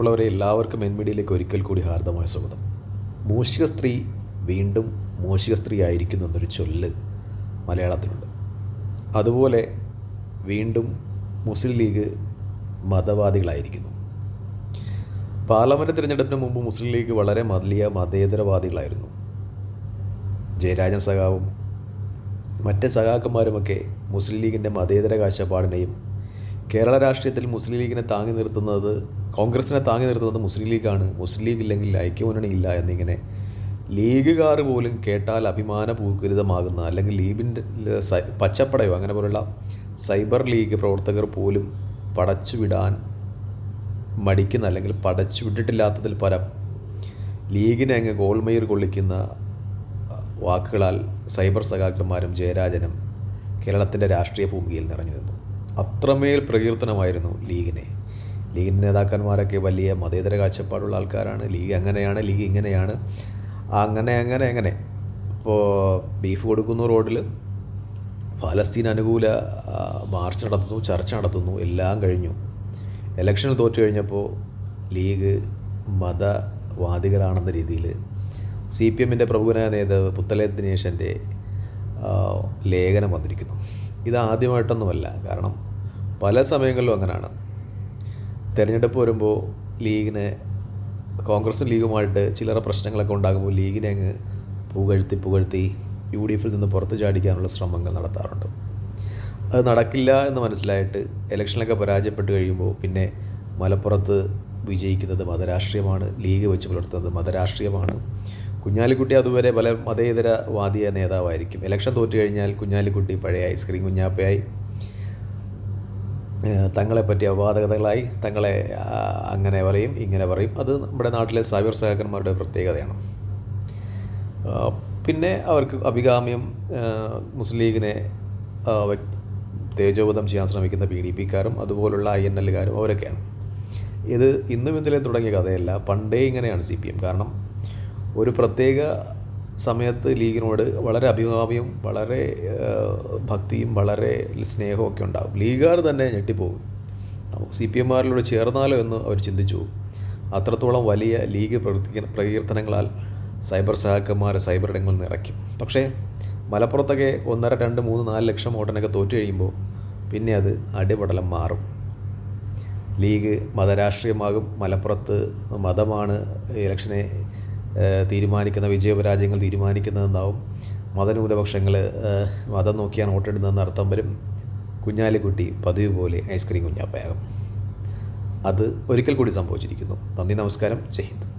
ഉള്ളവരെ എല്ലാവർക്കും എൻമീഡിയയിലേക്ക് ഒരിക്കൽ കൂടി ഹാർദമായ സ്വാഗതം. മൂഷിക സ്ത്രീ വീണ്ടും മൂഷിക സ്ത്രീ ആയിരിക്കുന്നു എന്നൊരു ചൊല്ല് മലയാളത്തിലുണ്ട്. അതുപോലെ വീണ്ടും മുസ്ലിം ലീഗ് മതവാദികളായിരിക്കുന്നു. പാർലമെന്റ് തിരഞ്ഞെടുപ്പിന് മുമ്പ് മുസ്ലിം ലീഗ് വളരെ വലിയ മതേതരവാദികളായിരുന്നു. ജയരാജൻ സഖാവും മറ്റ് സഖാക്കന്മാരുമൊക്കെ മുസ്ലിം ലീഗിന്റെ മതേതര കാഴ്ചപ്പാടിനെയും കേരള രാഷ്ട്രീയത്തിൽ മുസ്ലിം ലീഗിനെ താങ്ങി നിർത്തുന്നത് കോൺഗ്രസിനെ താങ്ങി നിർത്തുന്നത് മുസ്ലിം ലീഗാണ്. മുസ്ലിം ലീഗ് ഇല്ലെങ്കിൽ ഐക്യമുന്നണി ഇല്ല എന്നിങ്ങനെ ലീഗുകാർ പോലും കേട്ടാൽ അഭിമാന അഭിമാനപൂരിതമാകുന്ന അല്ലെങ്കിൽ ലീഗിന്റെ പച്ചപ്പടയോ അങ്ങനെ പോലുള്ള സൈബർ ലീഗ് പ്രവർത്തകർ പോലും പടച്ചുവിടാൻ മടിക്കുന്ന അല്ലെങ്കിൽ പടച്ചുവിട്ടിട്ടില്ലാത്തതിൽ പരം ലീഗിനെ അങ്ങ് ഗോൾമയിർ കൊള്ളിക്കുന്ന വാക്കുകളാൽ സൈബർ സഖാക്കന്മാരും ജയരാജനും കേരളത്തിന്റെ രാഷ്ട്രീയ ഭൂമികയിൽ നിറഞ്ഞു നിന്നു. അത്രമേൽ പ്രകീർത്തനമായിരുന്നു ലീഗിനെ. ലീഗിന്റെ നേതാക്കന്മാരൊക്കെ വലിയ മതേതര കാഴ്ചപ്പാടുള്ള ആൾക്കാരാണ്. ലീഗ് അങ്ങനെയാണ് ലീഗ് ഇങ്ങനെയാണ്. അങ്ങനെ അങ്ങനെ അങ്ങനെ. ഇപ്പോൾ ബീഫ് കൊടുക്കുന്നു റോഡിൽ ഫലസ്തീൻ അനുകൂല മാർച്ച് നടത്തുന്നു ചർച്ച നടത്തുന്നു എല്ലാം കഴിഞ്ഞു. ഇലക്ഷൻ തോറ്റു കഴിഞ്ഞപ്പോൾ ലീഗ് മതവാദികളാണെന്ന രീതിയിൽ സി പി എമ്മിന്റെ പ്രമുഖനായ നേതാവ് പുത്തലേ ദിനേശന്റെ ലേഖനം വന്നിരിക്കുന്നു. ഇത് ആദ്യമായിട്ടൊന്നുമല്ല. കാരണം പല സമയങ്ങളിലും അങ്ങനെയാണ് തിരഞ്ഞെടുപ്പ് വരുമ്പോൾ ലീഗിന് കോൺഗ്രസും ലീഗുമായിട്ട് ചില്ലറ പ്രശ്നങ്ങളൊക്കെ ഉണ്ടാകുമ്പോൾ ലീഗിനെ അങ്ങ് പുകഴ്ത്തി പുകഴ്ത്തി യു ഡി എഫിൽ നിന്ന് പുറത്തു ചാടിക്കാനുള്ള ശ്രമങ്ങൾ നടത്താറുണ്ട്. അത് നടക്കില്ല എന്ന് മനസ്സിലായിട്ട് ഇലക്ഷനിലൊക്കെ പരാജയപ്പെട്ട് കഴിയുമ്പോൾ പിന്നെ മലപ്പുറത്ത് വിജയിക്കുന്നത് മതരാഷ്ട്രീയമാണ് ലീഗ് വെച്ച് പുലർത്തുന്നത് മതരാഷ്ട്രീയമാണ്. കുഞ്ഞാലിക്കുട്ടി അതുവരെ പല മതേതരവാദിയ നേതാവായിരിക്കും. ഇലക്ഷൻ തോറ്റു കഴിഞ്ഞാൽ കുഞ്ഞാലിക്കുട്ടി പഴയ ഐസ്ക്രീം കുഞ്ഞാപ്പയായി. ഏഹ് പറ്റിയ അപാതകതകളായി തങ്ങളെ അങ്ങനെ പറയും ഇങ്ങനെ പറയും. അത് നമ്മുടെ നാട്ടിലെ സൈബർ സഹകരന്മാരുടെ പ്രത്യേകതയാണ്. പിന്നെ അവർക്ക് അഭികാമ്യം മുസ്ലിം ലീഗിനെ തേജോബോധം ചെയ്യാൻ ശ്രമിക്കുന്ന പി ഡി പിക്കാരും അതുപോലുള്ള ഐ എൻ എല്ലുകാരും അവരൊക്കെയാണ്. ഇത് ഇന്നും ഇന്നലെ തുടങ്ങിയ കഥയല്ല. പണ്ടേ ഇങ്ങനെയാണ് സി പി എം. കാരണം ഒരു പ്രത്യേക സമയത്ത് ലീഗിനോട് വളരെ അഭികാമ്യവും വളരെ ഭക്തിയും വളരെ സ്നേഹവും ഒക്കെ ഉണ്ടാകും ലീഗുകാർ തന്നെ ഞെട്ടിപ്പോകും. സി പി എമ്മാരിലൂടെ ചേർന്നാലോ എന്ന് അവർ ചിന്തിച്ചു. അത്രത്തോളം വലിയ ലീഗ് പ്രവർത്തിക്ക പ്രകീർത്തനങ്ങളാൽ സൈബർ സഹാക്കന്മാരെ സൈബർ ഇടങ്ങളിൽ നിറയ്ക്കും പക്ഷേ മലപ്പുറത്തൊക്കെ ഒന്നര രണ്ട് മൂന്ന് നാല് ലക്ഷം വോട്ടിനൊക്കെ തോറ്റു കഴിയുമ്പോൾ പിന്നെ അത് അടിപടലം മാറും. ലീഗ് മതരാഷ്ട്രീയമാകും. മലപ്പുറത്ത് മതമാണ് ഇലക്ഷനെ തീരുമാനിക്കുന്ന വിജയപരാജയങ്ങൾ തീരുമാനിക്കുന്നതെന്നാവും മതന്യൂനപക്ഷങ്ങൾ മതം നോക്കിയാണ് വോട്ടിടുന്നതെന്ന് അർത്ഥം വരും. കുഞ്ഞാലിക്കുട്ടി പതിവ് പോലെ ഐസ്ക്രീം കുഞ്ഞാപ്പയാകും. അത് ഒരിക്കൽ കൂടി സംഭവിച്ചിരിക്കുന്നു. നന്ദി നമസ്കാരം. ജയ് ഹിന്ദ്.